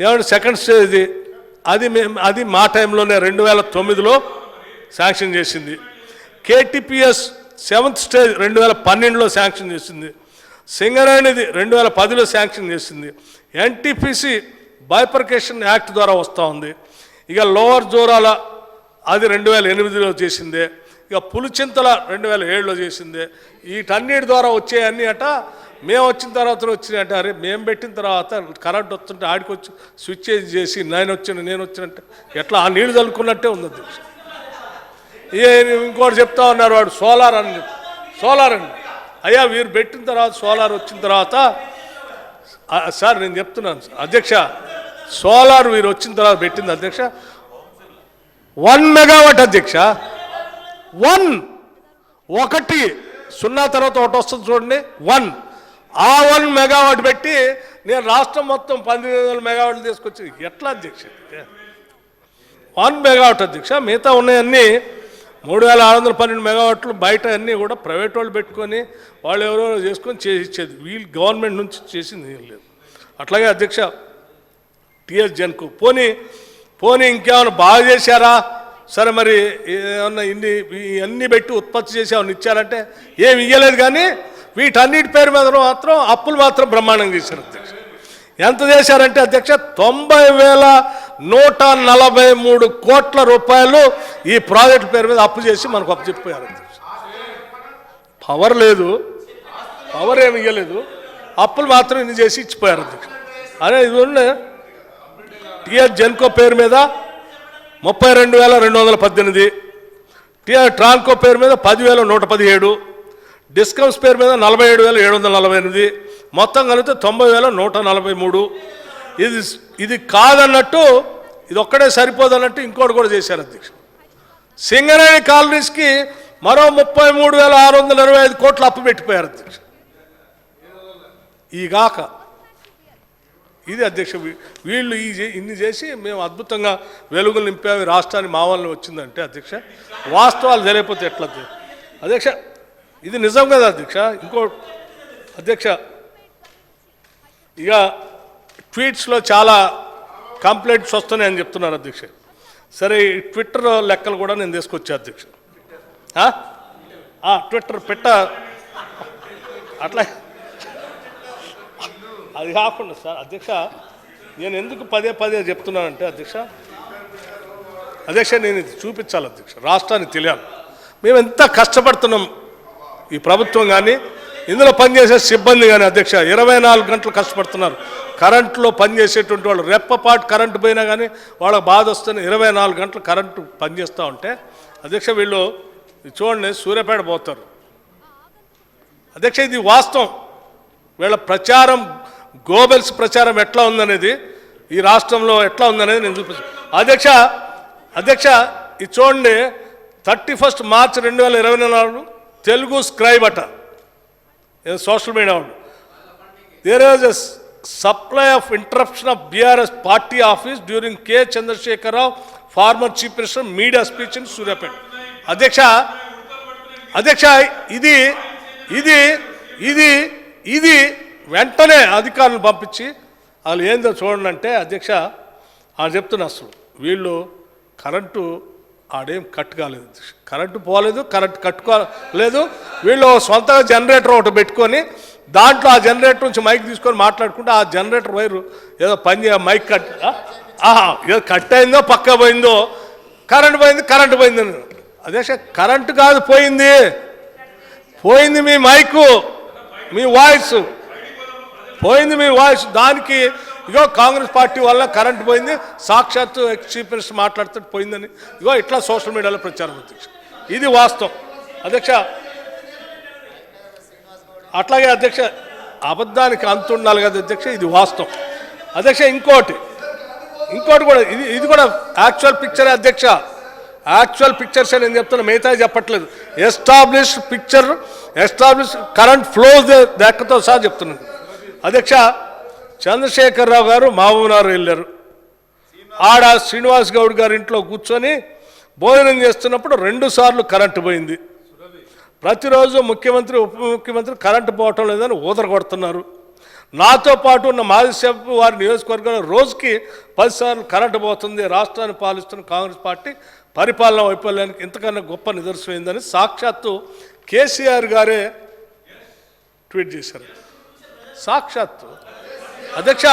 ఏమంటే second stage ఇది. అది మేము అది మా టైంలోనే రెండు వేల తొమ్మిదిలో శాంక్షన్ చేసింది. కేటీపీఎస్ సెవెంత్ స్టేజ్ రెండు వేల పన్నెండులో శాంక్షన్ చేసింది. సింగరేణిది రెండు వేల పదిలో శాంక్షన్ చేసింది. ఎన్టీపీసీ బైపర్కేషన్ యాక్ట్ ద్వారా వస్తూ ఉంది. ఇక లోవర్ జోరాల అది రెండు వేల ఎనిమిదిలో చేసిందే. ఇక పులిచింతల రెండు వేల ఏడులో చేసిందే. వీటన్నిటి ద్వారా వచ్చే అన్ని అట మేము వచ్చిన తర్వాత వచ్చినాయంటే అరే మేము పెట్టిన తర్వాత కరెంట్ వస్తుంటే ఆడికి వచ్చి స్విచ్ చేసి నేను వచ్చిన నేను వచ్చినట్టే ఎట్లా ఆ నీళ్ళు చల్లుకున్నట్టే ఉంది అధ్యక్ష ఏ ఇంకోటి చెప్తా ఉన్నారు వాడు సోలార్ అని సోలార్ అండి అయ్యా వీరు పెట్టిన తర్వాత సోలార్ వచ్చిన తర్వాత సార్ నేను చెప్తున్నాను అధ్యక్ష సోలార్ వీరు వచ్చిన తర్వాత పెట్టింది అధ్యక్ష. వన్ మెగావాట్ అధ్యక్ష వన్ ఒకటి సున్నా తర్వాత ఒకటి వస్తుంది చూడండి వన్. ఆ వన్ మెగావాట్ పెట్టి నేను రాష్ట్రం మొత్తం పన్నెండు వందల మెగావాట్లు తీసుకొచ్చి ఎట్లా అధ్యక్ష? వన్ మెగావాట్ అధ్యక్ష మిగతా ఉన్నాయన్నీ మూడు వేల ఆరు వందల పన్నెండు మెగావాట్లు బయట అన్నీ కూడా ప్రైవేట్ వాళ్ళు పెట్టుకొని వాళ్ళు ఎవరెవరో చేసుకొని చేసి ఇచ్చేది వీళ్ళు గవర్నమెంట్ నుంచి చేసింది ఏం లేదు. అట్లాగే అధ్యక్ష టిఎస్ జన్కు. పోనీ పోనీ ఇంకేమైనా బాగా చేశారా? సరే మరి ఏమన్నా ఇన్ని ఇవన్నీ పెట్టి ఉత్పత్తి చేసి ఏమన్నా ఇచ్చారంటే ఏమి ఇయ్యలేదు కానీ వీటన్నిటి పేరు మీద మాత్రం అప్పులు మాత్రం బ్రహ్మాండంగా చేశారు అధ్యక్ష. ఎంత చేశారంటే అధ్యక్ష తొంభై వేల నూట నలభై మూడు కోట్ల రూపాయలు ఈ ప్రాజెక్ట్ పేరు మీద అప్పు చేసి మనకు అప్పు చెప్పారు అధ్యక్ష. పవర్ లేదు. పవర్ ఏమి ఇవ్వలేదు అప్పులు మాత్రం ఇన్ని చేసి ఇచ్చిపోయారు అధ్యక్ష. అదే ఇది ఉండే. టిఆర్ జెన్కో పేరు మీద ముప్పై రెండు వేల రెండు వందల పద్దెనిమిది. టిఆర్ ట్రాన్కో పేరు మీద పదివేల నూట పదిహేడు. డిస్కౌంట్స్ పేరు మీద నలభై ఏడు వేల ఏడు వందల నలభై ఎనిమిది మొత్తం కలిపితే తొంభై వేల నూట నలభై మూడు. ఇది ఇది కాదన్నట్టు ఇది ఒక్కడే సరిపోదన్నట్టు ఇంకోటి కూడా చేశారు అధ్యక్ష. సింగరేణి కాలనీస్కి మరో ముప్పై మూడు వేల ఆరు వందల ఇరవై ఐదు కోట్లు అప్పు పెట్టిపోయారు అధ్యక్ష. ఈ గాక. ఇది అధ్యక్ష వీళ్ళు ఈ ఇన్ని చేసి మేము అద్భుతంగా వెలుగులు నింపాము రాష్ట్రానికి రాష్ట్రాన్ని మా వచ్చిందంటే అధ్యక్ష వాస్తవాలు తెలియకపోతే ఎట్లా అధ్యక్ష? ఇది నిజం కదా అధ్యక్ష? ఇంకో అధ్యక్ష ఇక ట్వీట్స్లో చాలా కంప్లైంట్స్ వస్తున్నాయని చెప్తున్నారు అధ్యక్ష. సరే ఈ ట్విట్టర్ లెక్కలు కూడా నేను తీసుకొచ్చా అధ్యక్ష? ట్విట్టర్ పెట్ట. అట్లా. అది కాకుండా సార్ అధ్యక్ష నేను ఎందుకు పదే పదే చెప్తున్నానంటే అధ్యక్ష అధ్యక్ష నేను ఇది చూపించాలి అధ్యక్ష రాష్ట్రానికి తెలియాలి. మేము ఎంత కష్టపడుతున్నాం ఈ ప్రభుత్వం కానీ ఇందులో పనిచేసే సిబ్బంది కానీ అధ్యక్ష ఇరవై నాలుగు గంటలు కష్టపడుతున్నారు. కరెంట్లో పనిచేసేటువంటి వాళ్ళు రెప్పపాటు కరెంటు పోయినా కానీ వాళ్ళకి బాధ వస్తుంది. ఇరవై నాలుగు గంటలు కరెంటు పనిచేస్తూ ఉంటే అధ్యక్ష వీళ్ళు చూడండి సూర్యాపేట పోతారు. అధ్యక్ష ఇది వాస్తవం. వీళ్ళ ప్రచారం గోబెల్స్ ప్రచారం ఎట్లా ఉందనేది ఈ రాష్ట్రంలో ఎట్లా ఉందనేది నేను చూపిస్తాను అధ్యక్ష అధ్యక్ష ఇది చూడండి థర్టీ ఫస్ట్ మార్చ్ రెండు వేల ఇరవై నాలుగు తెలుగు స్క్రైబ్ అట. సోషల్ మీడియా వాళ్ళు there is a supply of interruption of BRS party office during K Chandrashekar Rao former chief minister media speech in Suryapet అధ్యక్ష అధ్యక్ష ఇది ఇది ఇది ఇది వెంటనే అధికారులు పంపించి వాళ్ళు ఏందో చూడండి అంటే అధ్యక్ష వాళ్ళు చెప్తున్నా అసలు వీళ్ళు కరెంటు ఆడేం కట్ కాలేదు. కరెంటు పోలేదు కరెంట్ కట్టుకోలేదు వీళ్ళు సొంతంగా జనరేటర్ ఒకటి పెట్టుకొని దాంట్లో ఆ జనరేటర్ నుంచి మైక్ తీసుకొని మాట్లాడుకుంటే ఆ జనరేటర్ వైరు ఏదో పని మైక్ కట్ ఆహా ఏదో కట్ అయిందో పక్క పోయిందో కరెంట్ పోయింది కరెంట్ పోయింది అదే కరెంటు కాదు పోయింది. పోయింది మీ మైకు మీ వాయిస్. పోయింది మీ వాయిస్. దానికి ఇగో కాంగ్రెస్ పార్టీ వల్ల కరెంట్ పోయింది సాక్షాత్తు ఎక్స్ చీఫ్ మినిస్టర్ మాట్లాడుతూ పోయిందని. ఇగో ఇట్లా సోషల్ మీడియాలో ప్రచారం అధ్యక్ష ఇది వాస్తవం. అధ్యక్ష అట్లాగే అధ్యక్ష అబద్ధానికి అంతుండాలి కదా అధ్యక్ష ఇది వాస్తవం. అధ్యక్ష ఇంకోటి ఇంకోటి కూడా ఇది ఇది కూడా యాక్చువల్ పిక్చర్ అధ్యక్ష. యాక్చువల్ పిక్చర్స్ నేను చెప్తున్నా మిగతా చెప్పట్లేదు. Establish picture establish current flows దక్కతో సహా చెప్తున్నాను. అధ్యక్ష చంద్రశేఖరరావు గారు మామూనారు వెళ్ళారు. ఆడ శ్రీనివాస్ గౌడ్ గారి ఇంట్లో కూర్చొని భోజనం చేస్తున్నప్పుడు రెండు సార్లు కరెంటు పోయింది. ప్రతిరోజు ముఖ్యమంత్రి ఉప ముఖ్యమంత్రి కరెంటు పోవటం లేదని ఊదర కొడుతున్నారు నాతో పాటు ఉన్న మాజీ వారి నియోజకవర్గంలో రోజుకి పదిసార్లు కరెంటు పోతుంది రాష్ట్రాన్ని పాలిస్తున్న కాంగ్రెస్ పార్టీ పరిపాలన వైఫల్యానికి ఇంతకన్నా గొప్ప నిదర్శనమైందని సాక్షాత్తు కేసీఆర్ గారే ట్వీట్ చేశారు. సాక్షాత్తు అధ్యక్ష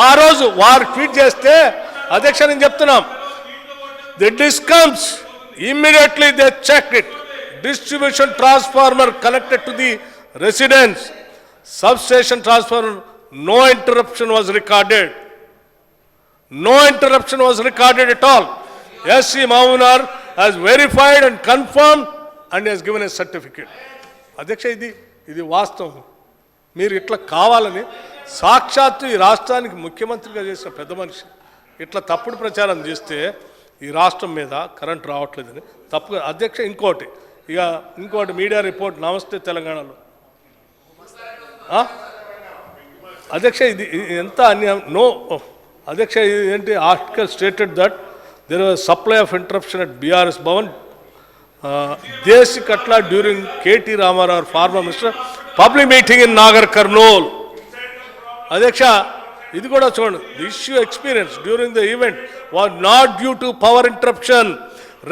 ఆ రోజు వారు ట్వీట్ చేస్తే అధ్యక్ష నేను చెప్తున్నాం the DISCOMs immediately they check it distribution transformer connected to the residence substation transformer no interruption was recorded no interruption was recorded at all SC Mamnoor has verified and confirm and has given a certificate అధ్యక్ష ఇది ఇది వాస్తవం. మీరు ఇట్లా కావాలని సాక్షాత్తు ఈ రాష్ట్రానికి ముఖ్యమంత్రిగా చేసిన పెద్ద మనిషి. ఇట్లా తప్పుడు ప్రచారం చేస్తే ఈ రాష్ట్రం మీద కరెంట్ రావట్లేదని. తప్పు అధ్యక్ష ఇంకోటి. ఇక ఇంకోటి మీడియా రిపోర్ట్ నమస్తే తెలంగాణలో. అధ్యక్ష ఇది ఎంత అన్యాయం? నో. అధ్యక్ష ఇది ఏంటి? Article stated that there supply of interruption at BRS Bhavan. దేశ్ కట్లా during KT Ramarao former minister. Public meeting in Nagar Kurnool. అధ్యక్ష ఇది కూడా చూడండి. The issue experience during the event was not due to power interruption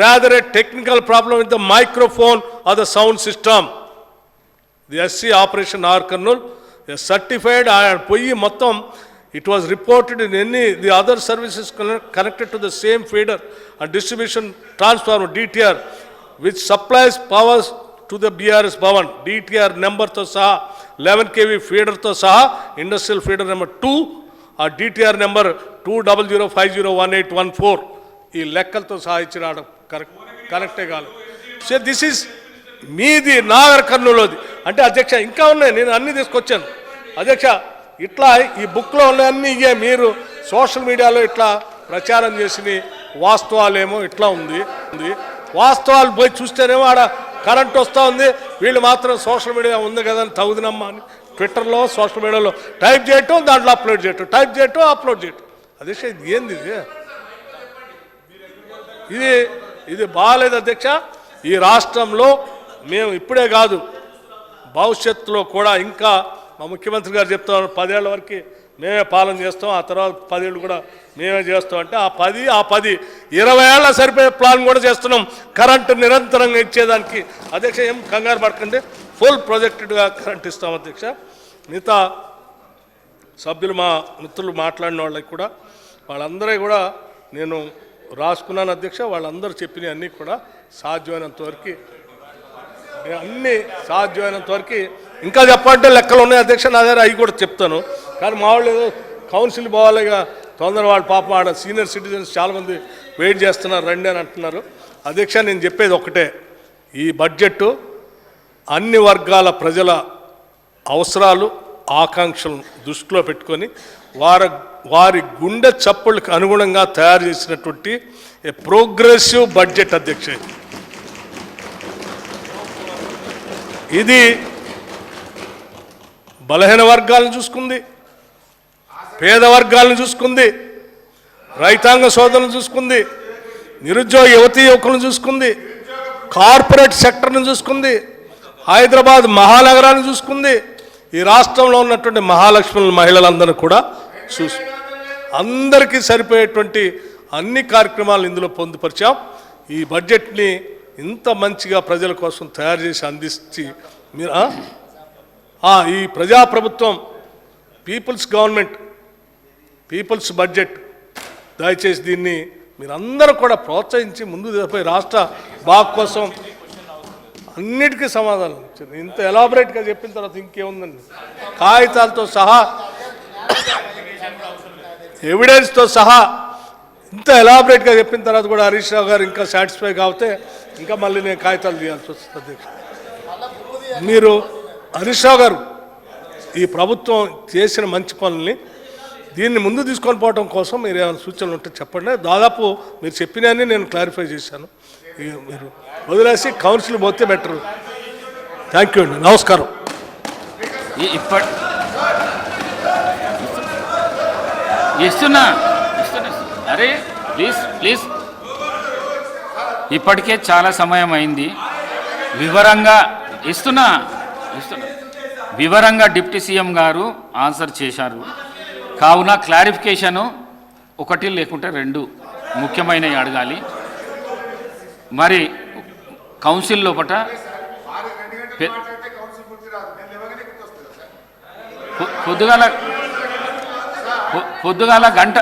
rather a technical problem with the microphone or the sound system the SC operation or Kurnool certified పొయ్యి మొత్తం it was reported in any the other services connected to the same feeder and distribution transformer DTR which supplies powers to the BRS Bhavan DTR నెంబర్తో సహా eleven KV ఫీడర్తో సహా industrial feeder number two ఆ DTR number two double zero five zero one eight one four ఈ లెక్కలతో సహా ఇచ్చి రావడం కరెక్ట్ కరెక్టే కాదు. సో దిస్ ఈస్ మీది నాగర్ కర్నూలుది అంటే అధ్యక్ష ఇంకా ఉన్నాయి నేను అన్ని తీసుకొచ్చాను. అధ్యక్ష ఇట్లా ఈ బుక్లో ఉన్నాయన్నీ ఇవే మీరు సోషల్ మీడియాలో ఇట్లా ప్రచారం చేసిన వాస్తవాలేమో ఇట్లా ఉంది ఉంది. వాస్తవాలు పోయి చూస్తేనేమో ఆడ కరెంట్ వస్తూ ఉంది వీళ్ళు మాత్రం సోషల్ మీడియా ఉంది కదా అని తగుదినమ్మా అని. ట్విట్టర్లో సోషల్ మీడియాలో టైప్ చేయటం దాంట్లో అప్లోడ్ చేయటం. టైప్ చేయటం అప్లోడ్ చేయటం. అధ్యక్ష ఇది ఏంది ఇది? ఇది ఇది బాగాలేదు అధ్యక్ష. ఈ రాష్ట్రంలో మేము ఇప్పుడే కాదు భవిష్యత్తులో కూడా ఇంకా మా ముఖ్యమంత్రి గారు చెప్తున్నారు పదేళ్ళ వరకు మేమే పాలన చేస్తాం ఆ తర్వాత పదేళ్ళు కూడా మేమే చేస్తాం అంటే ఆ పది ఆ పది ఇరవై ఏళ్ళ సరిపోయే ప్లాన్ కూడా చేస్తున్నాం. కరెంటు నిరంతరంగా ఇచ్చేదానికి. అధ్యక్ష ఏం కంగారు పడకండి. ఫుల్ ప్రొజెక్టెడ్గా కరెంట్ ఇస్తాం అధ్యక్ష. మిగతా సభ్యులు మా మిత్రులు మాట్లాడిన వాళ్ళకి కూడా వాళ్ళందరూ కూడా నేను రాసుకున్నాను అధ్యక్ష. వాళ్ళందరూ చెప్పినవి అన్నీ కూడా సాధ్యమైనంత వరకు అన్నీ సాధ్యమైనంత వరకు ఇంకా చెప్పాలంటే లెక్కలు ఉన్నాయి. అధ్యక్ష నా దగ్గర అవి కూడా చెప్తాను. కానీ మా వాళ్ళు ఏదో కౌన్సిల్ పోవాలిగా తొందర వాళ్ళ పాపం ఆడ సీనియర్ సిటిజన్స్ చాలామంది వెయిట్ చేస్తున్నారు రండి అని అంటున్నారు. అధ్యక్ష నేను చెప్పేది ఒకటే ఈ బడ్జెట్ అన్ని వర్గాల ప్రజల అవసరాలు ఆకాంక్షలను దృష్టిలో పెట్టుకొని వారి వారి గుండె చప్పుళ్ళకి అనుగుణంగా తయారు చేసినటువంటి ఏ ప్రోగ్రెసివ్ బడ్జెట్ అధ్యక్ష ఇది. బలహీన వర్గాలను చూసుకుంది పేద వర్గాలను చూసుకుంది రైతాంగ సోదరులను చూసుకుంది నిరుద్యోగ యువతీ యువకులను చూసుకుంది కార్పొరేట్ సెక్టర్ను చూసుకుంది హైదరాబాద్ మహానగరాన్ని చూసుకుంది ఈ రాష్ట్రంలో ఉన్నటువంటి మహాలక్ష్మి మహిళలందరూ కూడా చూసు అందరికీ సరిపోయేటువంటి అన్ని కార్యక్రమాలు ఇందులో పొందుపరిచాం. ఈ బడ్జెట్ని ఇంత మంచిగా ప్రజల కోసం తయారు చేసి అందించి మీరు ఈ ప్రజాప్రభుత్వం పీపుల్స్ గవర్నమెంట్ పీపుల్స్ బడ్జెట్ దయచేసి దీన్ని మీరందరూ కూడా ప్రోత్సహించి ముందు పోయి రాష్ట్ర బాగు కోసం అన్నిటికీ సమాధానం ఇచ్చింది ఇంత ఎలాబరేట్గా చెప్పిన తర్వాత ఇంకేముందండి? కాగితాలతో సహా ఎవిడెన్స్తో సహా ఇంత ఎలాబరేట్గా చెప్పిన తర్వాత కూడా హరీష్ రావు గారు ఇంకా సాటిస్ఫై కాకపోతే ఇంకా మళ్ళీ నేను కాగితాలు తీయాల్సి వస్తుంది మీరు హరీష్ రావు గారు ఈ ప్రభుత్వం చేసిన మంచి పనుల్ని దీన్ని ముందు తీసుకొని పోవడం కోసం మీరు ఏమైనా సూచనలు ఉంటే చెప్పండి. దాదాపు మీరు చెప్పినవన్నీ నేను క్లారిఫై చేశాను. మీరు వదిలేసి కౌన్సిల్ పోతే బెటర్ థ్యాంక్ యూ అండి. నమస్కారం. ఇప్పటి ఇస్తున్నా. ఇస్తున్నా. అరే ప్లీజ్ ప్లీజ్ ఇప్పటికే చాలా సమయం అయింది. వివరంగా ఇస్తున్నా. వివరంగా డిప్యూటీ సీఎం గారు ఆన్సర్ చేశారు. కావున క్లారిఫికేషను ఒకటి లేకుంటే రెండు ముఖ్యమైనవి అడగాలి. మరి కౌన్సిల్ లోపట పొద్దుగాల పొద్దుగాల గంట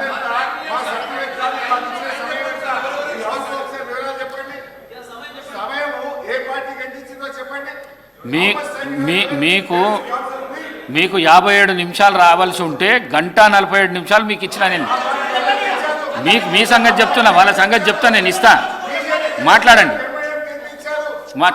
సమయము ఏ పార్టీకి ఎంత ఇచ్చిందో చెప్పండి మీ మీ మీకు మీకు యాభై ఏడు నిమిషాలు రావాల్సి ఉంటే గంట నలభై ఏడు నిమిషాలు మీకు ఇచ్చిన నేను. మీకు మీ సంగతి చెప్తున్నా వాళ్ళ సంగతి చెప్తా నేను ఇస్తా. మాట్లాడండి. మా